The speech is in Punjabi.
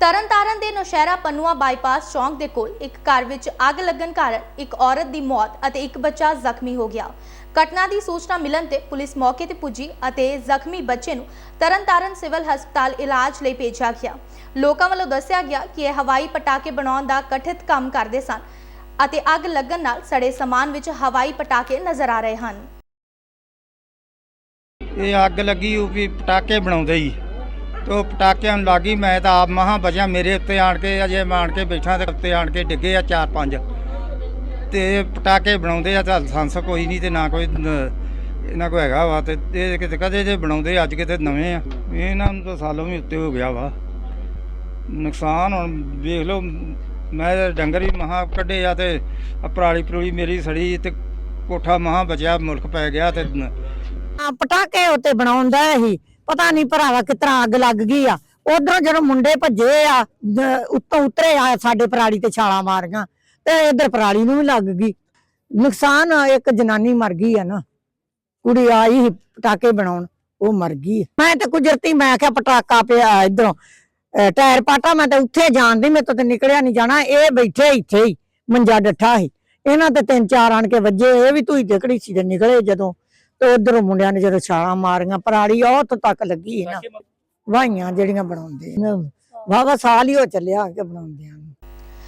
ਤਰਨਤਾਰਨ ਦੇ ਨੌਸ਼ਹਿਰਾ ਪਨੂਆ ਬਾਈਪਾਸ ਚੌਂਕ ਦੇ ਕੋਲ ਇੱਕ ਘਰ ਵਿੱਚ ਅੱਗ ਲੱਗਣ ਕਾਰਨ ਇੱਕ ਔਰਤ ਦੀ ਮੌਤ ਅਤੇ ਇੱਕ ਬੱਚਾ ਜ਼ਖਮੀ ਹੋ ਗਿਆ। ਘਟਨਾ ਦੀ ਸੂਚਨਾ ਮਿਲਣ ਤੇ ਪੁਲਿਸ ਮੌਕੇ ਤੇ ਪੁੱਜੀ ਅਤੇ ਜ਼ਖਮੀ ਬੱਚੇ ਨੂੰ ਤਰਨਤਾਰਨ ਸਿਵਲ ਹਸਪਤਾਲ ਇਲਾਜ ਲਈ ਭੇਜਿਆ ਗਿਆ। ਲੋਕਾਂ ਵੱਲੋਂ ਦੱਸਿਆ ਗਿਆ ਕਿ ਇਹ ਹਵਾਈ ਪਟਾਕੇ ਬਣਾਉਣ ਦਾ ਕਠਿਤ ਕੰਮ ਕਰਦੇ ਸਨ ਅਤੇ ਅੱਗ ਲੱਗਣ ਨਾਲ ਸੜੇ ਸਮਾਨ ਵਿੱਚ ਹਵਾਈ ਪਟਾਕੇ ਨਜ਼ਰ ਆ ਰਹੇ ਹਨ। ਇਹ ਅੱਗ ਲੱਗੀ ਉਹ ਵੀ ਪਟਾਕੇ ਬਣਾਉਂਦੇ ਹੀ ਤੇ ਉਹ ਪਟਾਕਿਆਂ ਨੂੰ ਲੱਗੀ, ਮੈਂ ਤਾਂ ਆਪ ਮਹਾ ਬਚਿਆ ਮੇਰੇ ਉੱਤੇ ਆਣ ਕੇ, ਅਜੇ ਮੈਂ ਕੇ ਬੈਠਾ ਤੇ ਉੱਤੇ ਆਣ ਕੇ ਡਿੱਗੇ ਆ ਚਾਰ ਪੰਜ। ਤੇ ਪਟਾਕੇ ਬਣਾਉਂਦੇ ਆ ਤਾਂ ਲਾਇਸੈਂਸ ਕੋਈ ਨਹੀਂ ਤੇ ਨਾ ਕੋਈ ਇਹਨਾਂ ਕੋ ਹੈਗਾ ਵਾ ਤੇ ਇਹ ਕਿਤੇ ਕਦੇ ਜੇ ਬਣਾਉਂਦੇ, ਅੱਜ ਕਿਤੇ ਨਵੇਂ ਆ। ਇਹਨਾਂ ਨੂੰ ਤਾਂ ਸਾਲੋਂ ਵੀ ਉੱਤੇ ਹੋ ਗਿਆ ਵਾ। ਨੁਕਸਾਨ ਹੁਣ ਵੇਖ ਲਓ, ਮੈਂ ਡੰਗਰ ਵੀ ਮਹਾ ਕੱਢੇ ਆ ਤੇ ਪਰਾਲੀ ਪਰੂਲੀ ਮੇਰੀ ਸੜੀ ਤੇ ਕੋਠਾ ਮਹਾ ਬਚਿਆ, ਮੁਲਕ ਪੈ ਗਿਆ ਤੇ ਪਟਾਕੇ ਉੱਤੇ ਬਣਾਉਂਦਾ ਸੀ ਪਤਾ ਨਹੀਂ ਭਰਾਵਾ ਕਿਤਰਾ ਅੱਗ ਲੱਗ ਗਈ ਆ। ਉਧਰੋਂ ਜਦੋਂ ਮੁੰਡੇ ਭੱਜੇ ਆ ਦ- ਉੱਤੋਂ ਉਤਰੇ ਆ ਸਾਡੇ ਪਰਾਲੀ ਤੇ ਛਾਲਾਂ ਮਾਰੀਆਂ, ਤੇ ਇਧਰ ਪਰਾਲੀ ਨੂੰ ਵੀ ਲੱਗ ਗਈ। ਨੁਕਸਾਨ ਇੱਕ ਜਨਾਨੀ ਮਰ ਗਈ ਆ ਨਾ। ਕੁੜੀ ਆਈ ਸੀ ਪਟਾਕੇ ਬਣਾਉਣ, ਉਹ ਮਰ ਗਈ। ਮੈਂ ਤੇ ਕੁਦਰਤੀ, ਮੈਂ ਕਿਹਾ ਪਟਾਕਾ ਪਿਆ ਇਧਰੋਂ। ਟਾਇਰ ਪਾਟਾ, ਮੈਂ ਤਾਂ ਉੱਥੇ ਜਾਣਦੀ ਮੈਂ ਤੋਂ ਤੇ ਨਿਕਲਿਆ ਨਹੀਂ ਜਾਣਾ, ਇਹ ਬੈਠੇ ਇੱਥੇ ਹੀ, ਮੰਜਾ ਡੱਠਾ ਸੀ। ਇਹਨਾਂ ਤੇ ਤਿੰਨ ਚਾਰ ਆਣ ਕੇ ਵੱਜੇ, ਇਹ ਵੀ ਤੂੰ ਕਿਹੜੀ ਸੀ ਤੇ ਨਿਕਲੇ ਜਦੋਂ। ਤੇ ਉਧਰੋਂ ਮੁੰਡਿਆਂ ਨੇ ਜਦੋਂ ਛਾਲਾਂ ਮਾਰੀਆਂ ਪਰਾਲੀ ਉਹ ਤੱਕ ਲੱਗੀ ਸੀ ਨਾ ਵਾਹੀਆਂ ਜਿਹੜੀਆਂ ਬਣਾਉਂਦੇ ਵਾਵਾ ਸਾਲ ਹੀ ਹੋ ਚੱਲਿਆ ਕਿ ਬਣਾਉਂਦਿਆਂ ਨੂੰ।